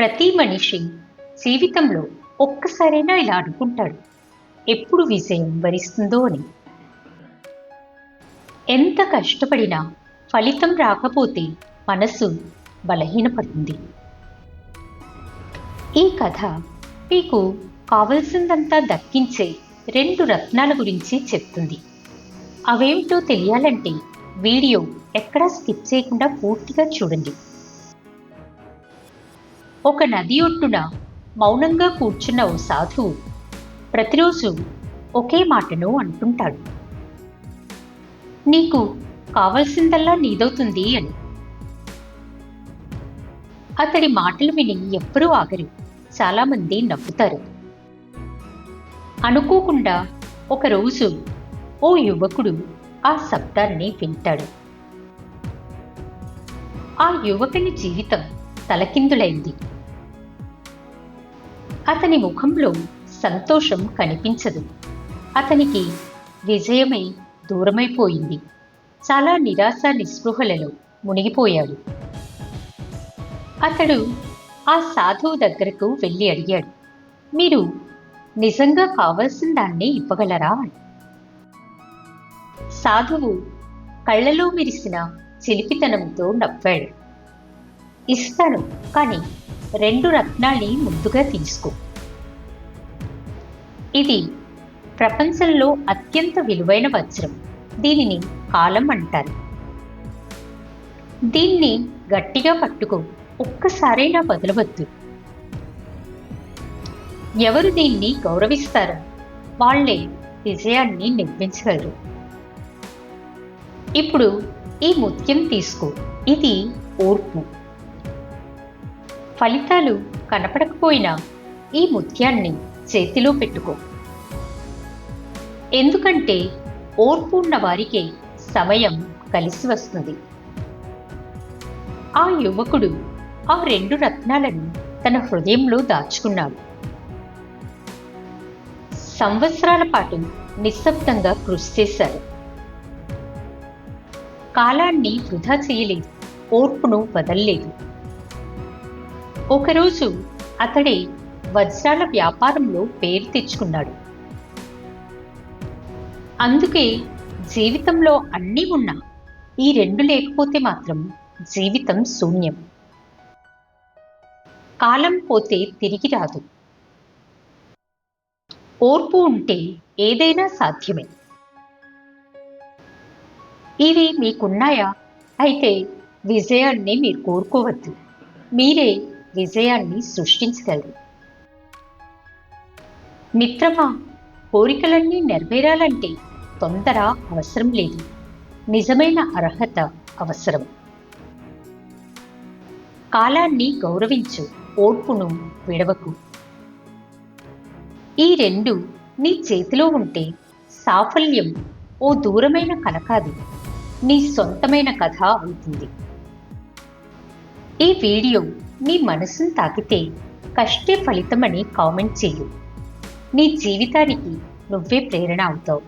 ప్రతి మనిషి జీవితంలో ఒక్కసారైనా ఇలా అనుకుంటాడు. ఎప్పుడు విజయం వరిస్తుందో అని. ఎంత కష్టపడినా ఫలితం రాకపోతే మనసు బలహీనపడుతుంది. ఈ కథ మీకు కావలసిందంతా దక్కించే రెండు రత్నాల గురించి చెప్తుంది. అవేమిటో తెలియాలంటే వీడియో ఎక్కడా స్కిప్ చేయకుండా పూర్తిగా చూడండి. ఒక నది ఒడ్డున మౌనంగా కూర్చున్న ఓ సాధువు ప్రతిరోజు ఒకే మాటను అంటుంటాడు. నీకు కావలసిందల్లా నీదవుతుంది అని. అతడి మాటలు విని ఎప్పుడూ ఆగరు. చాలామంది నవ్వుతారు. అనుకోకుండా ఒకరోజు ఓ యువకుడు ఆ శబ్దాన్ని వింటాడు. ఆ యువకుని జీవితం తలకిందులైంది. అతని ముఖంలో సంతోషం కనిపించదు. అతనికి విజయమై దూరమైపోయింది. చాలా నిరాశ నిస్పృహలలో మునిగిపోయాడు. అతడు ఆ సాధువు దగ్గరకు వెళ్ళి అడిగాడు మీరు నిజంగా కావలసిన దాన్ని ఇవ్వగలరా? అని. సాధువు కళ్ళలో మెరిసిన చిలిపితనంతో నవ్వాడు. ఇస్తాను కానీ రెండు రత్నాల్ని ముందుగా తీసుకో. ఇది ప్రపంచంలో అత్యంత విలువైన వజ్రం. దీనిని కాలం అంటారు. దీన్ని గట్టిగా పట్టుకో. ఒక్కసారైనా వదలవద్దు. ఎవరు దీన్ని గౌరవిస్తారో వాళ్ళే విజయాన్ని నిర్మించగలరు. ఇప్పుడు ఈ ముత్యం తీసుకో. ఇది ఓర్పు. ఫలితాలు కనపడకపోయినా ఈ ముత్యాన్ని చేతిలో పెట్టుకో. ఎందుకంటే ఓర్పు ఉన్న వారికే సమయం కలిసి వస్తుంది. ఆ యువకుడు ఆ రెండు రత్నాలను తన హృదయంలో దాచుకున్నాడు. సంవత్సరాల పాటు నిశ్శబ్దంగా కృషి చేశారు కాలాన్ని వృధా చేయలేదు. ఓర్పును వదల్లేదు. ఒకరోజు అతడే వజ్రాల వ్యాపారంలో పేరు తెచ్చుకున్నాడు. అందుకే జీవితంలో అన్నీ ఉన్నా ఈ రెండు లేకపోతే మాత్రం జీవితం శూన్యం. కాలం పోతే తిరిగి రాదు. ఓర్పు ఉంటే ఏదైనా సాధ్యమే. ఇవి మీకున్నాయా? అయితే విజయాన్ని మీరు కోరుకోవద్దు. మీరే విజయాన్ని సృష్టించగలరు. మిత్రమా కోరికలన్నీ నెరవేరాలంటే తొందర అవసరం లేదు. నిజమైన అర్హత అవసరం. కాలాన్ని గౌరవించు ఓర్పును విడవకు. ఈ రెండు నీ చేతిలో ఉంటే సాఫల్యం ఓ దూరమైన కల కాదు నీ సొంతమైన కథ అవుతుంది. ఈ వీడియో నీ మనసును తాకితే కష్టే ఫలితమని కామెంట్ చేయు నీ జీవితానికి నువ్వే ప్రేరణ అవుతావు.